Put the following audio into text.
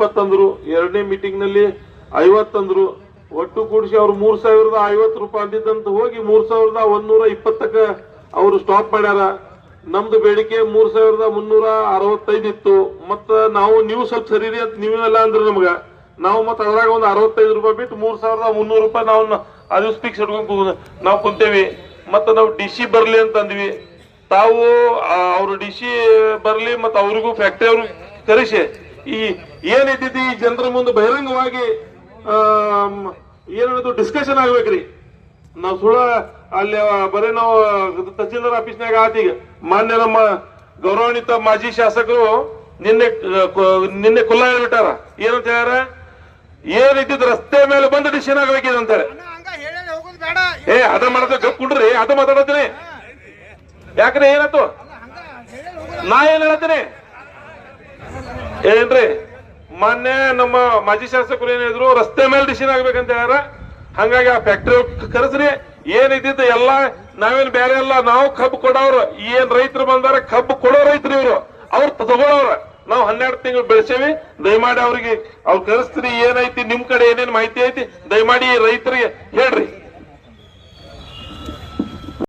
ಇಪ್ಪತ್ತಂದ್ರು, ಎರಡನೇ ಮೀಟಿಂಗ್ನಲ್ಲಿ ಐವತ್ತಂದ್ರು. ಒಟ್ಟು ಕೂಡಿಸಿ ಅವ್ರು ಮೂರ್ ಸಾವಿರದ ಐವತ್ತು ರೂಪಾಯಿ ಅಂದಿದ್ದಂತ ಹೋಗಿ ಮೂರ್ ಸಾವಿರದ ಒಂದೂರ ಇಪ್ಪತ್ತಕ್ಕ ಅವರು ಸ್ಟಾಪ್ ಮಾಡ್ಯಾರ. ನಮ್ದು ಬೇಡಿಕೆ ಮೂರ್ ಸಾವಿರದ ಮುನ್ನೂರ ಅರವತ್ತೈದು ಇತ್ತು. ಮತ್ತ ನಾವು ನೀವು ಸ್ವಲ್ಪ ಸರಿರಿ ಅಂತ ನೀವೆಲ್ಲ ಅಂದ್ರೆ ನಮ್ಗ. ನಾವು ಮತ್ತೆ ಅದ್ರಾಗ ಒಂದು ಅರವತ್ತೈದು ರೂಪಾಯಿ ಬಿಟ್ಟು ಮೂರ್ ಸಾವಿರದ ಮುನ್ನೂರು ರೂಪಾಯಿ ನಾವು ಅದು ಫಿಕ್ಸ್ ಇಟ್ಕೊಂಡು ನಾವು ಕುಂತೇವಿ. ಮತ್ತೆ ನಾವು ಡಿಸಿ ಬರ್ಲಿ ಅಂತ ಅಂದ್ವಿ. ತಾವು ಅವರು ಡಿಸಿ ಬರ್ಲಿ ಮತ್ತೆ ಅವ್ರಿಗೂ ಫ್ಯಾಕ್ಟರಿ ಅವ್ರಿಗೆ ಕರೆಸಿ. ಈ ಏನಿದ್ದಿದ್ದು ಈ ಜನರ ಮುಂದೆ ಬಹಿರಂಗವಾಗಿ ಏನದು ಡಿಸ್ಕಷನ್ ಆಗ್ಬೇಕ್ರಿ. ನಾವು ಸುಳ ಅಲ್ಲಿ ಬರೀ ನಾವು ತಹಸೀಲ್ದಾರ್ ಆಫೀಸ್ನಾಗ ಆತೀಗ ಮಾನ್ಯ ನಮ್ಮ ಗೌರವಾನ್ವಿತ ಮಾಜಿ ಶಾಸಕರು ನಿನ್ನೆ ನಿನ್ನೆ ಕುಲ್ಲ ಹೇಳ್ಬಿಟ್ಟಾರ. ಏನಂತ ಹೇಳ್ಯಾರ? ಏನಿದ್ದಿದ್ದು ರಸ್ತೆ ಮೇಲೆ ಬಂದು ಡಿಸಿಷನ್ ಆಗ್ಬೇಕಿದೆ ಬೇಡ. ಏ ಅದ ಮಾಡದ ಗಪ್ ಕುಡ್ರಿ ಅದ ಮಾತಾಡತ್ತೀನಿ. ಯಾಕ್ರೆ ಏನಾಯ್ತು? ಹೇಳಿ ನಾ ಏನ್ ಹೇಳತ್ತೀನಿ? ಏನ್ರಿ? ಮೊನ್ನೆ ನಮ್ಮ ಮಾಜಿ ಶಾಸಕರು ಏನಿದ್ರು, ರಸ್ತೆ ಮೇಲೆ ಡಿಸಿಷನ್ ಆಗ್ಬೇಕಂತ ಹೇಳ್ಯಾರ ಹಂಗಾಗಿ ಆ ಫ್ಯಾಕ್ಟ್ರಿ ಕರೆಸ್ರಿ. ಏನಿದ್ದಿದ್ದು ಎಲ್ಲಾ ನಾವೇನ್ ಬೇರೆ ಎಲ್ಲ ನಾವು ಕಬ್ಬು ಕೊಡೋರು. ಏನ್ ರೈತರು ಬಂದಾರ, ಕಬ್ಬು ಕೊಡೋ ರೈತರು ಇವರು. ಅವ್ರು ತಗೊಳೋರ. ನಾವು ಹನ್ನೆರಡು ತಿಂಗಳು ಬೆಳೆಸೇವಿ. ದಯಮಾಡಿ ಅವ್ರಿಗೆ ಅವ್ರು ಕರೆಸ್ತೀರಿ ಏನೈತಿ, ನಿಮ್ ಕಡೆ ಏನೇನ್ ಮಾಹಿತಿ ಐತಿ, ದಯಮಾಡಿ ರೈತರಿಗೆ ಹೇಳ್ರಿ.